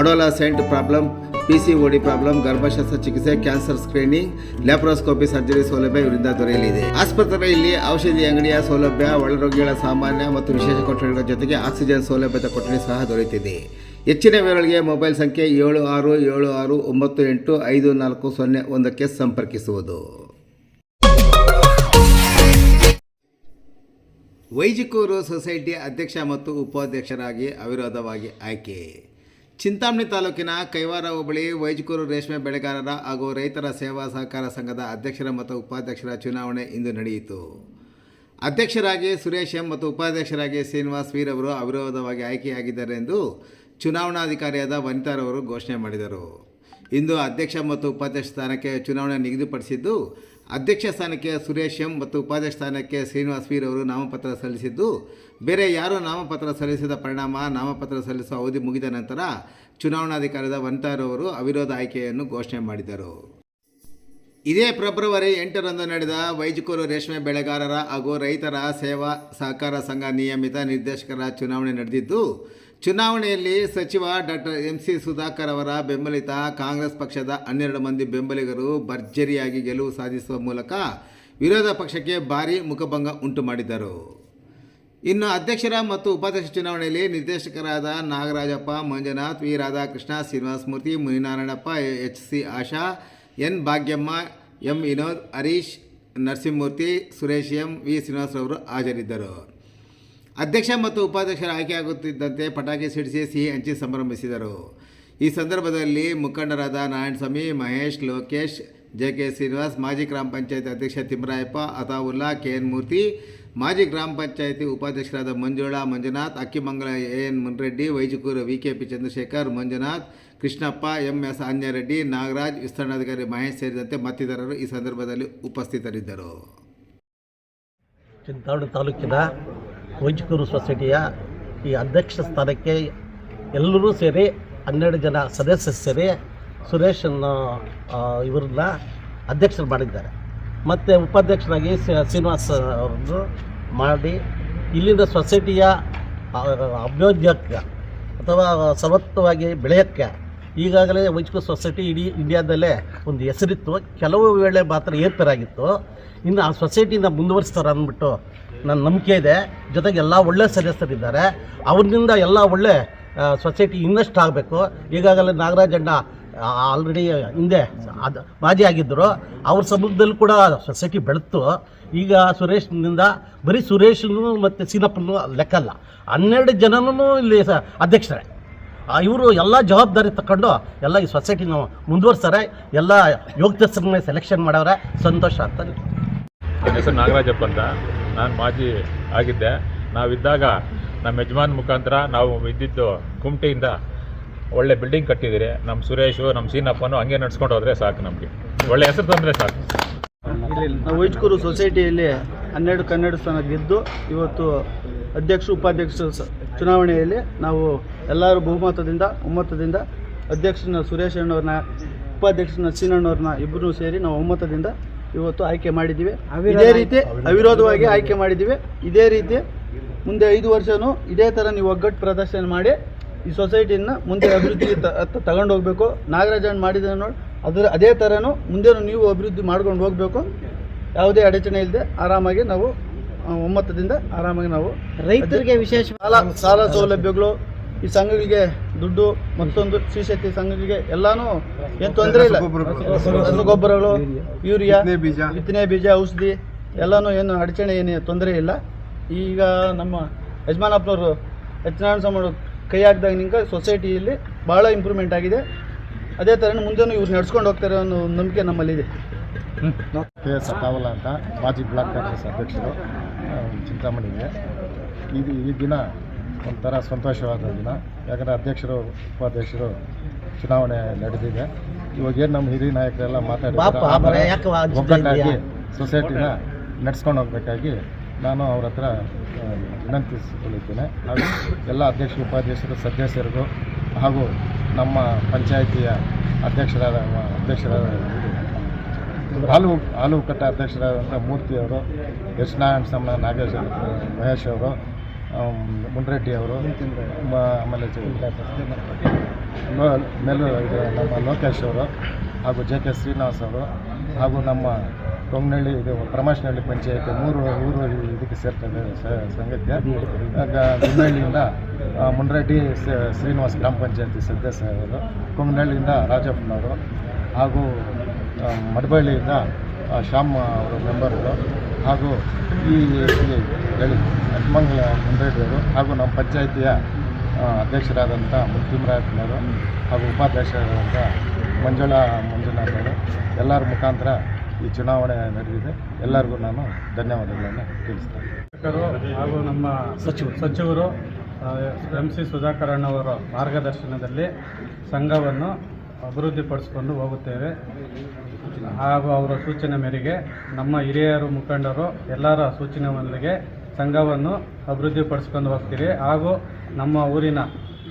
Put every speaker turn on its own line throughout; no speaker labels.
adolescent problem P C O D problem ಗರ್ಭಶಾಸ್ತ್ರ ಚಿಕಿತ್ಸೆ cancer screening laparoscopy surgery ಸೌಲಭ್ಯ ಇವರಿಂದ ದೊರೆಯಲಿದೆ. ಆಸ್ಪತ್ರೆಯಲ್ಲಿ ಔಷಧಿ ಅಂಗಡಿಯ ಸೌಲಭ್ಯ, ಒಳರೋಗಿಗಳ ಸಾಮಾನ್ಯ ಮತ್ತು ವಿಶೇಷ ಕೊಠಡಿಗಳ ಜೊತೆಗೆ ಆಕ್ಸಿಜನ್ ಸೌಲಭ್ಯದ ಕೊಠಡಿ ಸಹ ದೊರೆಯುತ್ತಿದೆ ಹೆಚ್ಚಿನ ವಿವರಗಳಿಗೆ ಮೊಬೈಲ್ ಸಂಖ್ಯೆ ಏಳು ಆರು ಏಳು ಆರು ಒಂಬತ್ತು ಎಂಟು ಐದು ನಾಲ್ಕು ಸೊನ್ನೆ ಒಂದಕ್ಕೆ ಸಂಪರ್ಕಿಸುವುದು. ವೈಜಿಕೂರು ಸೊಸೈಟಿ ಅಧ್ಯಕ್ಷ ಮತ್ತು ಉಪಾಧ್ಯಕ್ಷರಾಗಿ ಅವಿರೋಧವಾಗಿ ಆಯ್ಕೆ. ಚಿಂತಾಮಣಿ ತಾಲೂಕಿನ ಕೈವಾರ ಹೋಬಳಿ ವೈಜಕೂರು ರೇಷ್ಮೆ ಬೆಳೆಗಾರರ ಹಾಗೂ ರೈತರ ಸೇವಾ ಸಹಕಾರ ಸಂಘದ ಅಧ್ಯಕ್ಷರ ಮತ್ತು ಉಪಾಧ್ಯಕ್ಷರ ಚುನಾವಣೆ ಇಂದು ನಡೆಯಿತು. ಅಧ್ಯಕ್ಷರಾಗಿ ಸುರೇಶ್ ಎಂ ಮತ್ತು ಉಪಾಧ್ಯಕ್ಷರಾಗಿ ಶ್ರೀನಿವಾಸ್ ವೀರ್ ಅವರು ಅವಿರೋಧವಾಗಿ ಆಯ್ಕೆಯಾಗಿದ್ದಾರೆ ಎಂದು ಚುನಾವಣಾಧಿಕಾರಿಯಾದ ವನಿತಾರವರು ಘೋಷಣೆ ಮಾಡಿದರು. ಇಂದು ಅಧ್ಯಕ್ಷ ಮತ್ತು ಉಪಾಧ್ಯಕ್ಷ ಸ್ಥಾನಕ್ಕೆ ಚುನಾವಣೆ ನಿಗದಿಪಡಿಸಿದ್ದು ಅಧ್ಯಕ್ಷ ಸ್ಥಾನಕ್ಕೆ ಸುರೇಶ್ ಎಂ ಮತ್ತು ಉಪಾಧ್ಯಕ್ಷ ಸ್ಥಾನಕ್ಕೆ ಶ್ರೀನಿವಾಸ್ ವೀರ್ ಅವರು ನಾಮಪತ್ರ ಸಲ್ಲಿಸಿದ್ದು, ಬೇರೆ ಯಾರೂ ನಾಮಪತ್ರ ಸಲ್ಲಿಸಿದ ಪರಿಣಾಮ ನಾಮಪತ್ರ ಸಲ್ಲಿಸುವ ಅವಧಿ ಮುಗಿದ ನಂತರ ಚುನಾವಣಾಧಿಕಾರಿಗಳ ವಂತಾರ್ ಅವರು ಅವಿರೋಧ ಆಯ್ಕೆಯನ್ನು ಘೋಷಣೆ ಮಾಡಿದರು. ಇದೇ ಫೆಬ್ರವರಿ ಎಂಟರಂದು ನಡೆದ ವೈಜಕೂರು ರೇಷ್ಮೆ ಬೆಳೆಗಾರರ ಹಾಗೂ ರೈತರ ಸೇವಾ ಸಹಕಾರ ಸಂಘ ನಿಯಮಿತ ನಿರ್ದೇಶಕರ ಚುನಾವಣೆ ನಡೆದಿದ್ದು ಚುನಾವಣೆಯಲ್ಲಿ ಸಚಿವ ಡಾಕ್ಟರ್ ಎಂ ಸಿ ಸುಧಾಕರ್ ಅವರ ಬೆಂಬಲಿತ ಕಾಂಗ್ರೆಸ್ ಪಕ್ಷದ ಹನ್ನೆರಡು ಮಂದಿ ಬೆಂಬಲಿಗರು ಭರ್ಜರಿಯಾಗಿ ಗೆಲುವು ಸಾಧಿಸುವ ಮೂಲಕ ವಿರೋಧ ಪಕ್ಷಕ್ಕೆ ಭಾರೀ ಮುಖಭಂಗ ಉಂಟು ಮಾಡಿದ್ದರು. ಇನ್ನು ಅಧ್ಯಕ್ಷರ ಮತ್ತು ಉಪಾಧ್ಯಕ್ಷ ಚುನಾವಣೆಯಲ್ಲಿ ನಿರ್ದೇಶಕರಾದ Nagarajappa, Manjunath, V. Radhakrishna, Srinivasa Murthy, Muninarayanappa, H. C. Asha, N. Bhagyamma, M. Vinod, Harish, Narasimhamurthy, Suresh M. V. ಶ್ರೀನಿವಾಸರವರು ಹಾಜರಿದ್ದರು. ಅಧ್ಯಕ್ಷ ಮತ್ತು ಉಪಾಧ್ಯಕ್ಷರ ಆಯ್ಕೆಯಾಗುತ್ತಿದ್ದಂತೆ ಪಟಾಕಿ ಸಿಡಿಸಿ ಸಿಹಿ ಹಂಚಿ ಸಂಭ್ರಮಿಸಿದರು. ಈ ಸಂದರ್ಭದಲ್ಲಿ ಮುಖಂಡರಾದ ನಾರಾಯಣಸ್ವಾಮಿ, ಮಹೇಶ್, ಲೋಕೇಶ್ ಜೆ ಕೆ ಶ್ರೀನಿವಾಸ್, ಮಾಜಿ ಗ್ರಾಮ ಪಂಚಾಯತ್ ಅಧ್ಯಕ್ಷ ತಿಮ್ಮರಾಯಪ್ಪ, ಅತಾವುಲ್ಲಾ ಕೆ ಎನ್ ಮೂರ್ತಿ, ಮಾಜಿ ಗ್ರಾಮ ಪಂಚಾಯತಿ ಉಪಾಧ್ಯಕ್ಷರಾದ Manjula Manjunath, Akkimangala A N Munreddy, Vaijakur V K P Chandrashekar, Manjunath, Krishnappa M S Anjareddy Nagaraj, ವಿಸ್ತರಣಾಧಿಕಾರಿ Mahesh ಸೇರಿದಂತೆ ಮತ್ತಿತರರು ಈ ಸಂದರ್ಭದಲ್ಲಿ ಉಪಸ್ಥಿತರಿದ್ದರು.
ತಾಲೂಕಿನ ವೈಜ್ಕೂರು ಸೊಸೈಟಿಯ ಈ ಅಧ್ಯಕ್ಷ ಸ್ಥಾನಕ್ಕೆ ಎಲ್ಲರೂ ಸೇರಿ ಹನ್ನೆರಡು ಜನ ಸದಸ್ಯರು ಸೇರಿ ಸುರೇಶನ್ನು ಇವ್ರನ್ನ ಅಧ್ಯಕ್ಷರು ಮಾಡಿದ್ದಾರೆ. ಮತ್ತು ಉಪಾಧ್ಯಕ್ಷರಾಗಿ ಶ್ರೀ- ಶ್ರೀನಿವಾಸ್ ಅವರನ್ನು ಮಾಡಿ ಇಲ್ಲಿನ ಸೊಸೈಟಿಯ ಆ, ಅಥವಾ ಸಮರ್ಥವಾಗಿ ಬೆಳೆಯೋಕ್ಕೆ ಈಗಾಗಲೇ ವೈಜ್ಕೂರು ಸೊಸೈಟಿ ಇಡೀ ಇಂಡಿಯಾದಲ್ಲೇ ಒಂದು ಹೆಸರಿತ್ತು. ಕೆಲವು ವೇಳೆ ಮಾತ್ರ ಏರ್ಪೇರಾಗಿತ್ತು. ಇನ್ನು ಆ ಸೊಸೈಟಿನ ಮುಂದುವರಿಸ್ತಾರೆ ಅಂದ್ಬಿಟ್ಟು ನನ್ನ ನಂಬಿಕೆ ಇದೆ. ಜೊತೆಗೆ ಎಲ್ಲ ಒಳ್ಳೆ ಸದಸ್ಯರಿದ್ದಾರೆ ಅವ್ರಿಂದ ಎಲ್ಲ ಒಳ್ಳೆ ಸೊಸೈಟಿ ಇನ್ವೆಸ್ಟ್ ಆಗಬೇಕು. ಈಗಾಗಲೇ ನಾಗರಾಜಣ್ಣ ಆಲ್ರೆಡಿ ಹಿಂದೆ ಅದು, ಮಾಜಿ ಆಗಿದ್ದರು. ಅವ್ರ ಸಮುದ್ರದಲ್ಲಿ ಕೂಡ ಸೊಸೈಟಿ ಬೆಳೆತು ಈಗ ಸುರೇಶ್ನಿಂದ ಬರೀ ಸುರೇಶನು ಮತ್ತು ಸೀನಪ್ಪನು ಲೆಕ್ಕಲ್ಲ ಹನ್ನೆರಡು ಜನನೂ ಇಲ್ಲಿ ಸ, ಅಧ್ಯಕ್ಷರೇ. ಇವರು ಎಲ್ಲ ಜವಾಬ್ದಾರಿ ತಗೊಂಡು ಎಲ್ಲ ಈ ಸೊಸೈಟಿನ ಮುಂದುವರ್ಸ್ತಾರೆ. ಎಲ್ಲ ಯೋಗ್ಯಸ್ಥರನ್ನ ಸೆಲೆಕ್ಷನ್ ಮಾಡವ್ರೆ. ಸಂತೋಷ
ಹೆಸರು ನಾಗರಾಜಪ್ಪ ಅಂತ. ನಾನು ಮಾಜಿ ಆಗಿದ್ದೆ. ನಾವಿದ್ದಾಗ ನಮ್ಮ ಯಜಮಾನ್ ಮುಖಾಂತರ ನಾವು ಇದ್ದಿದ್ದು ಕುಮಟಿಯಿಂದ ಒಳ್ಳೆ ಬಿಲ್ಡಿಂಗ್ ಕಟ್ಟಿದ್ದೀರಿ. ನಮ್ಮ ಸುರೇಶು ನಮ್ಮ ಸೀನಪ್ಪನು ಹಂಗೆ ನಡ್ಸ್ಕೊಂಡು ಹೋದರೆ ಸಾಕು ನಮಗೆ. ಒಳ್ಳೆ ಹೆಸರು ತಂದರೆ ಸಾಕು.
ನಾವು ವೈಜ್ಕೂರು ಸೊಸೈಟಿಯಲ್ಲಿ ಹನ್ನೆರಡು ಕನ್ನಡ ಸ್ಥಾನ ಗೆದ್ದು ಇವತ್ತು ಅಧ್ಯಕ್ಷ ಉಪಾಧ್ಯಕ್ಷ ಚುನಾವಣೆಯಲ್ಲಿ ನಾವು ಎಲ್ಲರೂ ಬಹುಮತದಿಂದ, ಒಮ್ಮತದಿಂದ ಅಧ್ಯಕ್ಷನ ಸುರೇಶ್ ಅಣ್ಣವ್ರನ್ನ ಉಪಾಧ್ಯಕ್ಷನ ಸೀನಣ್ಣವ್ರನ್ನ ಇಬ್ಬರೂ ಸೇರಿ ನಾವು ಒಮ್ಮತದಿಂದ ಇವತ್ತು ಆಯ್ಕೆ ಮಾಡಿದ್ದೀವಿ. ಇದೇ ರೀತಿ ಅವಿರೋಧವಾಗಿ ಆಯ್ಕೆ ಮಾಡಿದ್ದೀವಿ. ಇದೇ ರೀತಿ ಮುಂದೆ ಐದು ವರ್ಷವೂ ಇದೇ ಥರ ನೀವು ಒಗ್ಗಟ್ಟು ಪ್ರದರ್ಶನ ಮಾಡಿ ಈ ಸೊಸೈಟಿನ ಮುಂದೆ ಅಭಿವೃದ್ಧಿ ತಗೊಂಡು ಹೋಗಬೇಕು. ನಾಗರಾಜನ್ ಮಾಡಿದ ನೋಡಿ ಅದರ ಅದೇ ಥರನೂ ಮುಂದೆನೂ ನೀವು ಅಭಿವೃದ್ಧಿ ಮಾಡ್ಕೊಂಡು ಹೋಗಬೇಕು. ಯಾವುದೇ ಅಡಚಣೆ ಇಲ್ಲದೆ ಆರಾಮಾಗಿ ನಾವು ಒಮ್ಮತದಿಂದ ಆರಾಮಾಗಿ ನಾವು
ರೈತರಿಗೆ ವಿಶೇಷ
ಸಾಲ ಸಾಲ ಸೌಲಭ್ಯಗಳು ಈ ಸಂಘಗಳಿಗೆ ದುಡ್ಡು ಮತ್ತೊಂದು ಶ್ರೀಶಕ್ತಿ ಸಂಘಗಳಿಗೆ ಎಲ್ಲಾನು ಏನು ತೊಂದರೆ ಇಲ್ಲ. ರಸಗೊಬ್ಬರಗಳು. ಯೂರಿಯಾ ಬಿತ್ತನೆ ಬೀಜ. ಔಷಧಿ ಎಲ್ಲಾನು ಏನು ಅಡಚಣೆ ಏನು ತೊಂದರೆ ಇಲ್ಲ. ಈಗ ನಮ್ಮ ಯಜಮಾನಪ್ಪನವರು ಯತ್ನಾರಾಯಣ ಸ್ವಾಮಿ ಕೈ ಹಾಕಿದಾಗ ಹಾಕಿದಾಗಿನಿಂದ ಸೊಸೈಟಿಯಲ್ಲಿ ಭಾಳ ಇಂಪ್ರೂವ್ಮೆಂಟ್ ಆಗಿದೆ. ಅದೇ ಥರ ಮುಂದೆನೂ ಇವ್ರು ನಡ್ಸ್ಕೊಂಡು ಹೋಗ್ತಾರೆ ಅನ್ನೋ ನಂಬಿಕೆ ನಮ್ಮಲ್ಲಿದೆ.
ಕೆ ಎಸ್ ಅಂತ ಮಾಜಿ ಬ್ಲಾಕ್ ಕಾಂಗ್ರೆಸ್ ಅಧ್ಯಕ್ಷರು ಚಿಂತಾಮಣಿಗೆ. ಇದು ಈ ದಿನ ಒಂಥರ ಸಂತೋಷವಾದ ದಿನ. ಯಾಕಂದರೆ ಅಧ್ಯಕ್ಷರು ಉಪಾಧ್ಯಕ್ಷರು ಚುನಾವಣೆ ನಡೆದಿದೆ. ಇವಾಗ ಏನು ನಮ್ಮ ಹಿರಿಯ ನಾಯಕರೆಲ್ಲ
ವಾದಿಸ್ತಾ
ಒಗ್ಗಟ್ಟಾಗಿ? ಸೊಸೈಟಿನ ನಡೆಸ್ಕೊಂಡು ಹೋಗ್ಬೇಕಾಗಿ ನಾನು ಅವ್ರ ಹತ್ರ ವಿನಂತಿಸಿಕೊಳ್ಳುತ್ತೇನೆ. ಹಾಗೂ ಎಲ್ಲ ಅಧ್ಯಕ್ಷ ಉಪಾಧ್ಯಕ್ಷರು ಸದಸ್ಯರಿಗೂ ಹಾಗೂ ನಮ್ಮ ಪಂಚಾಯಿತಿಯ ಅಧ್ಯಕ್ಷರಾದ ಅಧ್ಯಕ್ಷರಾದ ಹಾಲು ಹಾಲು ಕಟ್ಟ ಅಧ್ಯಕ್ಷರಾದಂಥ ಮೂರ್ತಿಯವರು ಎಸ್ ನಾರಾಯಣ ಸ್ವಾಮಿ ನಾಗೇಶ್ ಮಹೇಶ್ ಅವರು ಮುನ್ರೆಡ್ಡಿ ಅವರು ಆಮೇಲೆ ಮೇಲು ಇದು ನಮ್ಮ ಲೋಕೇಶ್ ಅವರು ಹಾಗೂ ಜೆ ಕೆ ಶ್ರೀನಿವಾಸ್ ಅವರು ಹಾಗೂ ನಮ್ಮ ಟೊಂಗನಹಳ್ಳಿ ಇದು ಪ್ರಮಾಶನಹಳ್ಳಿ ಪಂಚಾಯತ್ ಮೂರು ಊರು ಇದಕ್ಕೆ ಸೇರ್ತದೆ ಸಂಗತ್ಯ ಸಂಘಕ್ಕೆ. ಆಗ ನಿಮ್ಮಹಳ್ಳಿಯಿಂದ ಮುನ್ರೆಡ್ಡಿ ಶ್ರೀನಿವಾಸ್ ಗ್ರಾಮ ಪಂಚಾಯತಿ ಸದಸ್ಯರು ಕೊಂಗನಹಳ್ಳಿಯಿಂದ ರಾಜಪ್ಪನವರು ಹಾಗೂ ಮಡಬಳ್ಳಿಯಿಂದ ಶ್ಯಾಮ್ ಅವರು ಮೆಂಬರ್ಗಳು ಹಾಗೂ ಈ ಹನುಮಂಗಲ ಮುನ್ರೆಡ್ಡಿಯವರು ಹಾಗೂ ನಮ್ಮ ಪಂಚಾಯಿತಿಯ ಅಧ್ಯಕ್ಷರಾದಂಥ ಮುತ್ತಿಮರಾಯಪ್ಪನವರು ಹಾಗೂ ಉಪಾಧ್ಯಕ್ಷರಾದಂಥ ಮಂಜುಳಾ ಮಂಜುನಾಥವರು ಎಲ್ಲರ ಮುಖಾಂತರ ಈ ಚುನಾವಣೆ ನಡೆದಿದೆ. ಎಲ್ಲರಿಗೂ ನಾನು ಧನ್ಯವಾದಗಳನ್ನು ತಿಳಿಸ್ತೇನೆ.
ಹಾಗೂ ನಮ್ಮ ಸಚಿವ ಸಚಿವರು ಎಂ ಸಿ ಸುಧಾಕರ್ ಅಣ್ಣವರ ಮಾರ್ಗದರ್ಶನದಲ್ಲಿ ಸಂಘವನ್ನು ಅಭಿವೃದ್ಧಿಪಡಿಸಿಕೊಂಡು ಹೋಗುತ್ತೇವೆ. ಹಾಗೂ ಅವರ ಸೂಚನೆ ಮೇರೆಗೆ ನಮ್ಮ ಹಿರಿಯರು, ಮುಖಂಡರು ಎಲ್ಲರ ಸೂಚನೆ ಮೇರೆಗೆ ಸಂಘವನ್ನು ಅಭಿವೃದ್ಧಿಪಡಿಸ್ಕೊಂಡು ಹೋಗ್ತೀವಿ ಹಾಗೂ ನಮ್ಮ ಊರಿನ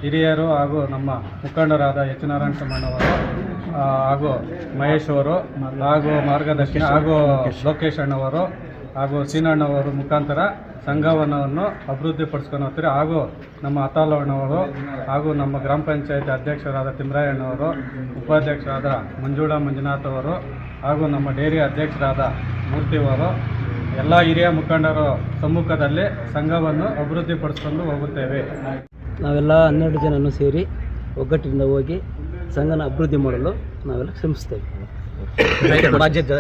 ಹಿರಿಯರು ಹಾಗೂ ನಮ್ಮ ಮುಖಂಡರಾದ ಎಚ್ ನಾರಾಯಣ ಸಮಣ್ಣವರು ಹಾಗೂ ಮಹೇಶ್ ಅವರು ಹಾಗೂ ಮಾರ್ಗದರ್ಶಿ ಹಾಗೂ ಲೋಕೇಶ್ ಅಣ್ಣವರು ಹಾಗೂ ಸೀನಣ್ಣವರು ಮುಖಾಂತರ ಸಂಘವನ್ನು ಅಭಿವೃದ್ಧಿಪಡಿಸ್ಕೊಂಡು ಹೋಗ್ತಾರೆ. ಹಾಗೂ ನಮ್ಮ ಅತಾಲಣ್ಣವರು ಹಾಗೂ ನಮ್ಮ ಗ್ರಾಮ ಪಂಚಾಯತ್ ಅಧ್ಯಕ್ಷರಾದ ತಿಮ್ರಾಯಣ್ಣವರು ಉಪಾಧ್ಯಕ್ಷರಾದ ಮಂಜುಳಾ ಮಂಜುನಾಥ್ ಅವರು ಹಾಗೂ ನಮ್ಮ ಡೈರಿ ಅಧ್ಯಕ್ಷರಾದ ಮೂರ್ತಿಯವರು ಎಲ್ಲ ಹಿರಿಯ ಮುಖಂಡರ ಸಮ್ಮುಖದಲ್ಲಿ ಸಂಘವನ್ನು ಅಭಿವೃದ್ಧಿಪಡಿಸ್ಕೊಂಡು ಹೋಗುತ್ತೇವೆ.
ನಾವೆಲ್ಲ ಹನ್ನೆರಡು ಜನನು ಸೇರಿ ಒಗ್ಗಟ್ಟಿನಿಂದ ಹೋಗಿ ಸಂಘನ ಅಭಿವೃದ್ಧಿ ಮಾಡಲು ನಾವೆಲ್ಲ ಶ್ರಮಿಸ್ತೇವೆ.
ರಾಜ್ಯದ